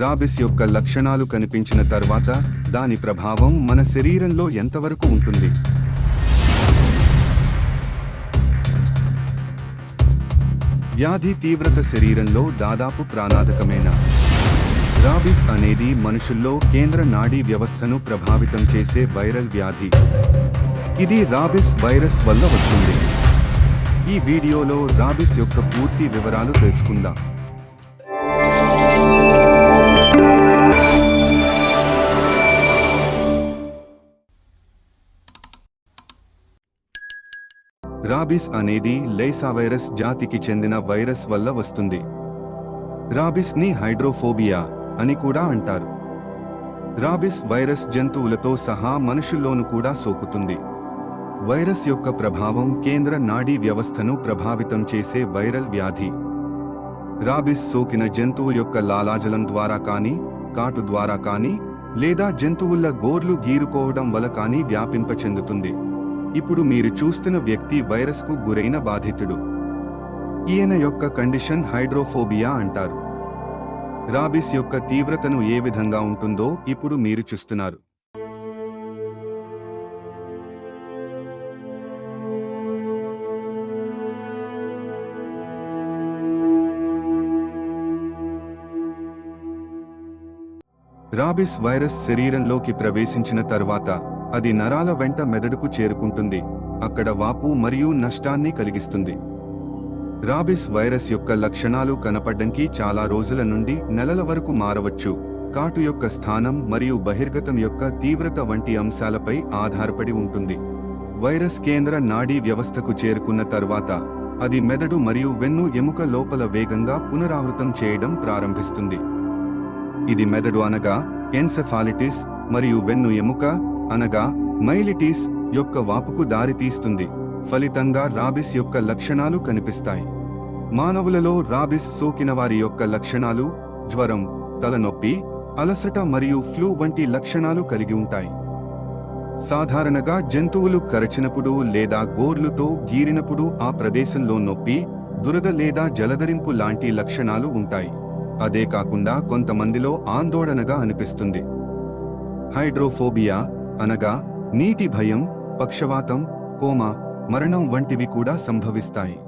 Rabies యొక్క లక్షణాలు కనిపించిన తర్వాత దాని ప్రభావం మన శరీరంలో ఎంతవరకు ఉంటుంది? వ్యాధి తీవ్రత శరీరంలో దాదాపు ప్రాణాధకమైన? రాబిస్ అనేది మనుషుల్లో కేంద్ర నాడీ వ్యవస్థను ప్రభావితం చేసే వైరల్ వ్యాధి. ఇది రాబిస్ వైరస్ వల్ల వస్తుంది. ఈ వీడియోలో రాబిస్ యొక్క పూర్తి వివరాలు తెలుసుకుందాం. రాబిస్ అనేది లైసా వైరస్ జాతికి చెందిన వైరస్ వల్ల వస్తుంది. రాబిస్ని హైడ్రోఫోబియా అని కూడా అంటారు. రాబిస్ వైరస్ జంతువులతో సహా మనుషుల్లోనూ కూడా సోకుతుంది. వైరస్ యొక్క ప్రభావం కేంద్ర నాడీ వ్యవస్థను ప్రభావితం చేసే వైరల్ వ్యాధి. రాబిస్ సోకిన జంతువు యొక్క లాలాజలం ద్వారా కానీ కాటు ద్వారా కానీ లేదా జంతువుల గోర్లు గీరుకోవడం వల్ల కానీ వ్యాపింప చెందుతుంది ఇప్పుడు మీరు చూస్తున్న వ్యక్తి వైరస్కు గురైన బాధితుడు. ఈయన యొక్క కండిషన్ హైడ్రోఫోబియా అంటారు. రాబిస్ యొక్క తీవ్రతను ఏ విధంగా ఉంటుందో ఇప్పుడు మీరు చూస్తున్నారు. రాబిస్ వైరస్ శరీరంలోకి ప్రవేశించిన తర్వాత అది నరాల వెంట మెదడుకు చేరుకుంటుంది. అక్కడ వాపు మరియు నష్టాన్ని కలిగిస్తుంది. రాబిస్ వైరస్ యొక్క లక్షణాలు కనపడ్డంకి చాలా రోజుల నుండి నెలల వరకు మారవచ్చు. కాటు యొక్క స్థానం మరియు బహిర్గతం యొక్క తీవ్రత వంటి అంశాలపై ఆధారపడి ఉంటుంది. వైరస్ కేంద్ర నాడీ వ్యవస్థకు చేరుకున్న తర్వాత అది మెదడు మరియు వెన్ను ఎముక లోపల వేగంగా పునరావృతం చేయడం ప్రారంభిస్తుంది. ఇది మెదడు అనగా ఎన్సెఫాలిటిస్ మరియు వెన్ను ఎముక అనగా మైలిటీస్ యొక్క వాపుకు దారితీస్తుంది ఫలితంగా రాబిస్ యొక్క లక్షణాలు కనిపిస్తాయి. మానవులలో రాబిస్ సోకిన వారి యొక్క లక్షణాలు జ్వరం తలనొప్పి అలసట మరియు ఫ్లూ వంటి లక్షణాలు కలిగి ఉంటాయి. సాధారణంగా జంతువులు కరచినప్పుడు లేదా గోర్లుతో గీరినప్పుడు ఆ ప్రదేశంలో నొప్పి దురద లేదా జలధరింపు లాంటి లక్షణాలు ఉంటాయి. అదే కాకుండా కొంతమందిలో ఆందోళనగా అనిపిస్తుంది. హైడ్రోఫోబియా అనగా నీటి భయం పక్షవాతం కోమా మరణం వంటివి కూడా సంభవిస్తాయి.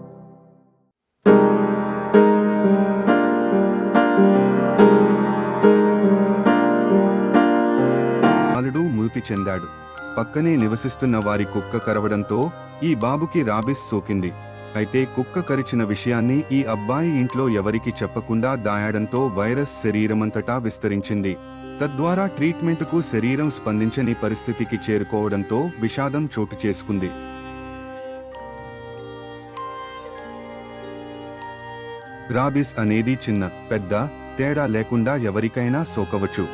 బాలుడు మృతి చెందాడు. పక్కనే నివసిస్తున్న వారి కుక్క కరవడంతో ఈ బాబుకి రాబిస్ సోకింది. అయితే కుక్క కరిచిన విషయాన్ని ఈ అబ్బాయి ఇంట్లో ఎవరికి చెప్పకుండా దాయడంతో వైరస్ శరీరమంతటా విస్తరించింది. తద్వారా ట్రీట్మెంట్కు శరీరం స్పందించని పరిస్థితికి చేరుకోవడంతో విషాదం చోటు చేసుకుంది. రాబిస్ అనేది చిన్న పెద్ద తేడా లేకుండా ఎవరికైనా సోకవచ్చు.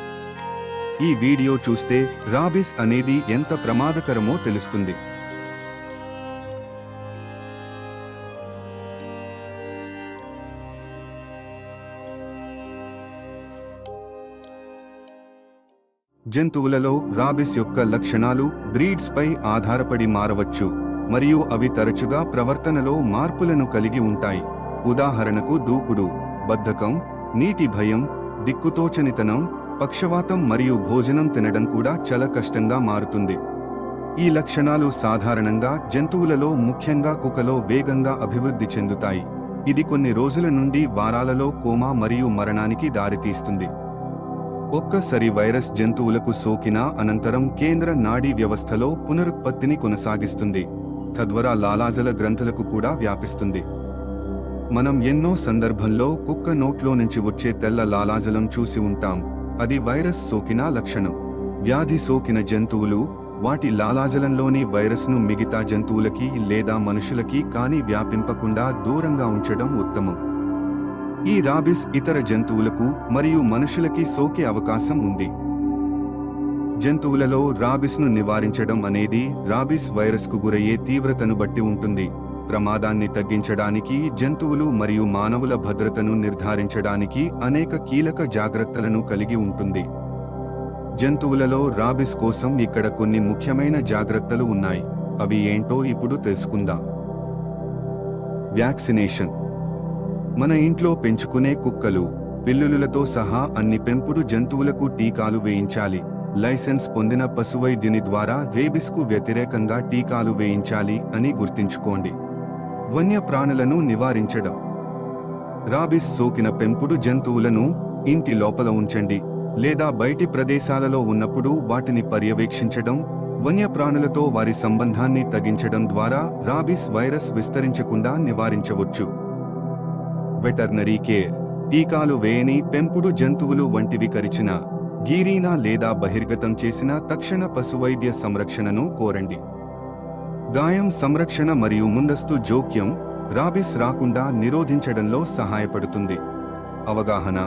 ఈ వీడియో చూస్తే రాబిస్ అనేది ఎంత ప్రమాదకరమో తెలుస్తుంది. జంతువులలో రాబిస్ యొక్క లక్షణాలు బ్రీడ్స్ పై ఆధారపడి మారవచ్చు మరియు అవి తరచుగా ప్రవర్తనలో మార్పులను కలిగి ఉంటాయి. ఉదాహరణకు దూకుడు బద్ధకం నీటి భయం దిక్కుతోచనితనం పక్షవాతం మరియు భోజనం తినడం కూడా చాలా కష్టంగా మారుతుంది. ఈ లక్షణాలు సాధారణంగా జంతువులలో ముఖ్యంగా కుకలో వేగంగా అభివృద్ధి చెందుతాయి. ఇది కొన్ని రోజుల నుండి వారాలలో కోమా మరియు మరణానికి దారితీస్తుంది. ఒక్కసారి వైరస్ జంతువులకు సోకిన అనంతరం కేంద్ర నాడీ వ్యవస్థలో పునరుత్పత్తిని కొనసాగిస్తుంది. తద్వారా లాలాజల గ్రంథులకు కూడా వ్యాపిస్తుంది. మనం ఎన్నో సందర్భంలో కుక్క నోట్లో నుంచి వచ్చే తెల్ల లాలాజలం చూసి ఉంటాం. అది వైరస్ సోకిన లక్షణం. వ్యాధి సోకిన జంతువులు వాటి లాలాజలంలోని వైరస్ను మిగతా జంతువులకి లేదా మనుషులకి కాని వ్యాపింపకుండా దూరంగా ఉంచడం ఉత్తమం. ఈ రాబిస్ ఇతర జంతువులకు మరియు మనుషులకి సోకే అవకాశం ఉంది. జంతువులలో రాబిస్ను నివారించడం అనేది రాబిస్ వైరస్కు గురయ్యే తీవ్రతను బట్టి ఉంటుంది. ప్రమాదాన్ని తగ్గించడానికి జంతువులు మరియు మానవుల భద్రతను నిర్ధారించడానికి అనేక కీలక జాగ్రత్తలను కలిగి ఉంటుంది. జంతువులలో రాబిస్ కోసం ఇక్కడ కొన్ని ముఖ్యమైన జాగ్రత్తలు ఉన్నాయి. అవి ఏంటో ఇప్పుడు తెలుసుకుందాం. వ్యాక్సినేషన్. మన ఇంట్లో పెంచుకునే కుక్కలు పిల్లులతో సహా అన్ని పెంపుడు జంతువులకు టీకాలు వేయించాలి. లైసెన్స్ పొందిన పశువైద్యుని ద్వారా రేబిస్కు వ్యతిరేకంగా టీకాలు వేయించాలి అని గుర్తుంచుకోండి. వన్యప్రాణులను నివారించడం. రాబిస్ సోకిన పెంపుడు జంతువులను ఇంటి లోపల ఉంచండి. లేదా బయటి ప్రదేశాలలో ఉన్నప్పుడు వాటిని పర్యవేక్షించడం వన్యప్రాణులతో వారి సంబంధాన్ని తగ్గించడం ద్వారా రాబిస్ వైరస్ విస్తరించకుండా నివారించవచ్చు. వెటర్నరీ కేర్ టీకాలు వేయని పెంపుడు జంతువులు వంటివి కరిచిన గీరీనా లేదా బహిర్గతం చేసిన తక్షణ పశువైద్య సంరక్షణను కోరండి. గాయం సంరక్షణ మరియు ముందస్తు జోక్యం రాబిస్ రాకుండా నిరోధించడంలో సహాయపడుతుంది. అవగాహన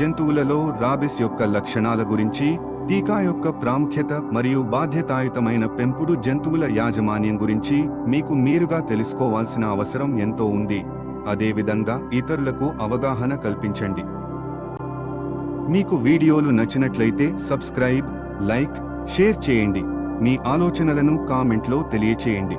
జంతువులలో రాబిస్ యొక్క లక్షణాల గురించి టీకా యొక్క ప్రాముఖ్యత మరియు బాధ్యతాయుతమైన పెంపుడు జంతువుల యాజమాన్యం గురించి మీకు మీరుగా తెలుసుకోవాల్సిన అవసరం ఎంతో ఉంది. అదేవిధంగా ఇతరులకు అవగాహన కల్పించండి. మీకు వీడియోలు నచ్చినట్లయితే సబ్స్క్రైబ్ లైక్ షేర్ చేయండి. మీ ఆలోచనలను కామెంట్లో తెలియచేయండి.